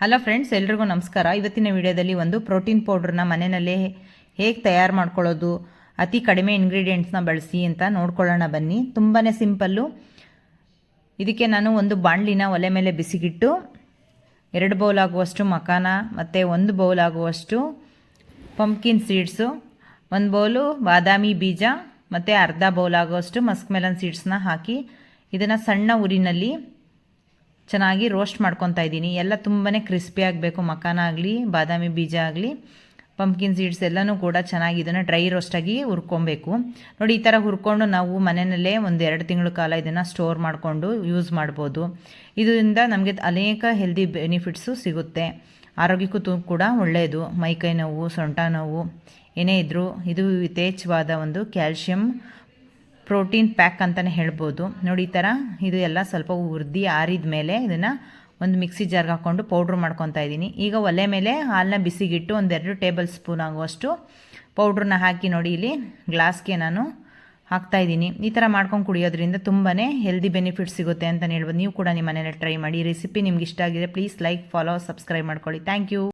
Hello friends, ಎಲ್ರಿಗೂ ನಮಸ್ಕಾರ. ಇವತ್ತಿನ ವಿಡಿಯೋದಲ್ಲಿ ಒಂದು ಪ್ರೋಟೀನ್ ಪೌಡ್ರನ್ನ ಮನೆಯಲ್ಲೇ ಹೇಗೆ ತಯಾರು ಮಾಡ್ಕೊಳ್ಳೋದು, ಅತಿ ಕಡಿಮೆ ಇಂಗ್ರೀಡಿಯೆಂಟ್ಸ್ನ ಬಳಸಿ ಅಂತ ನೋಡ್ಕೊಳ್ಳೋಣ ಬನ್ನಿ. ತುಂಬಾ ಸಿಂಪಲ್ಲು. ಇದಕ್ಕೆ ನಾನು ಒಂದು ಬಾಣಲಿನ ಒಲೆ ಮೇಲೆ ಬಿಸಿಗಿಟ್ಟು, ಎರಡು ಬೌಲ್ ಆಗುವಷ್ಟು ಮಕಾನ ಮತ್ತು ಒಂದು ಬೌಲ್ ಆಗುವಷ್ಟು ಪಂಪ್ಕಿನ್ ಸೀಡ್ಸು, ಒಂದು ಬೌಲು ಬಾದಾಮಿ ಬೀಜ ಮತ್ತು ಅರ್ಧ ಬೌಲ್ ಆಗುವಷ್ಟು ಮಸ್ಕ್ ಮೆಲನ್ ಸೀಡ್ಸ್ನ ಹಾಕಿ ಇದನ್ನು ಸಣ್ಣ ಉರಿನಲ್ಲಿ ಚೆನ್ನಾಗಿ ರೋಸ್ಟ್ ಮಾಡ್ಕೊತಾ ಇದ್ದೀನಿ. ಎಲ್ಲ ತುಂಬಾ ಕ್ರಿಸ್ಪಿ ಆಗಬೇಕು. ಮಕಾನ ಆಗಲಿ, ಬಾದಾಮಿ ಬೀಜ ಆಗಲಿ ಪಂಪ್ಕಿನ್ ಸೀಡ್ಸ್ ಎಲ್ಲನೂ ಕೂಡ ಚೆನ್ನಾಗಿ ಇದನ್ನು ಡ್ರೈ ರೋಸ್ಟಾಗಿ ಹುರ್ಕೊಬೇಕು. ನೋಡಿ, ಈ ಥರ ಹುರ್ಕೊಂಡು ನಾವು ಮನೆಯಲ್ಲೇ ಒಂದು ಎರಡು ತಿಂಗಳ ಕಾಲ ಇದನ್ನು ಸ್ಟೋರ್ ಮಾಡಿಕೊಂಡು ಯೂಸ್ ಮಾಡ್ಬೋದು. ಇದರಿಂದ ನಮಗೆ ಅನೇಕ ಹೆಲ್ದಿ ಬೆನಿಫಿಟ್ಸು ಸಿಗುತ್ತೆ. ಆರೋಗ್ಯಕ್ಕೂ ಕೂಡ ಒಳ್ಳೆಯದು ಮೈಕೈ ನೋವು, ಸೊಂಟ ನೋವು ಏನೇ ಇದ್ದರೂ ಇದು ಯಥೇಚ್ಛವಾದ ಒಂದು ಕ್ಯಾಲ್ಶಿಯಂ ಪ್ರೋಟೀನ್ ಪ್ಯಾಕ್ ಅಂತಲೇ ಹೇಳ್ಬೋದು. ನೋಡಿ ಈ ಥರ ಇದು ಎಲ್ಲ ಸ್ವಲ್ಪ ಉರ್ದಿ ಆರಿದ ಮೇಲೆ ಇದನ್ನು ಒಂದು ಮಿಕ್ಸಿ ಜಾರ್ಗೆ ಹಾಕ್ಕೊಂಡು ಪೌಡ್ರ್ ಮಾಡ್ಕೊತಾ ಇದ್ದೀನಿ. ಈಗ ಒಲೆ ಮೇಲೆ ಹಾಲನ್ನ ಬಿಸಿಗಿಟ್ಟು ಒಂದೆರಡು ಟೇಬಲ್ ಸ್ಪೂನ್ ಆಗುವಷ್ಟು ಪೌಡ್ರನ್ನ ಹಾಕಿ ನೋಡಿ ಇಲ್ಲಿ ಗ್ಲಾಸ್ಗೆ ನಾನು ಹಾಕ್ತಾ ಇದ್ದೀನಿ. ಈ ಥರ ಮಾಡ್ಕೊಂಡು ಕುಡಿಯೋದ್ರಿಂದ ತುಂಬಾ ಹೆಲ್ದಿ ಬೆನಿಫಿಟ್ ಸಿಗುತ್ತೆ ಅಂತಲೇ ಹೇಳ್ಬೋದು. ನೀವು ಕೂಡ ನಿಮ್ಮ ಮನೇಲಿ ಟ್ರೈ ಮಾಡಿ. ರೆಸಿಪಿ ನಿಮ್ಗೆ ಇಷ್ಟ ಆಗಿದೆ ಪ್ಲೀಸ್ ಲೈಕ್, ಫಾಲೋ, ಸಬ್ಸ್ಕ್ರೈಬ್ ಮಾಡ್ಕೊಳ್ಳಿ. Thank you.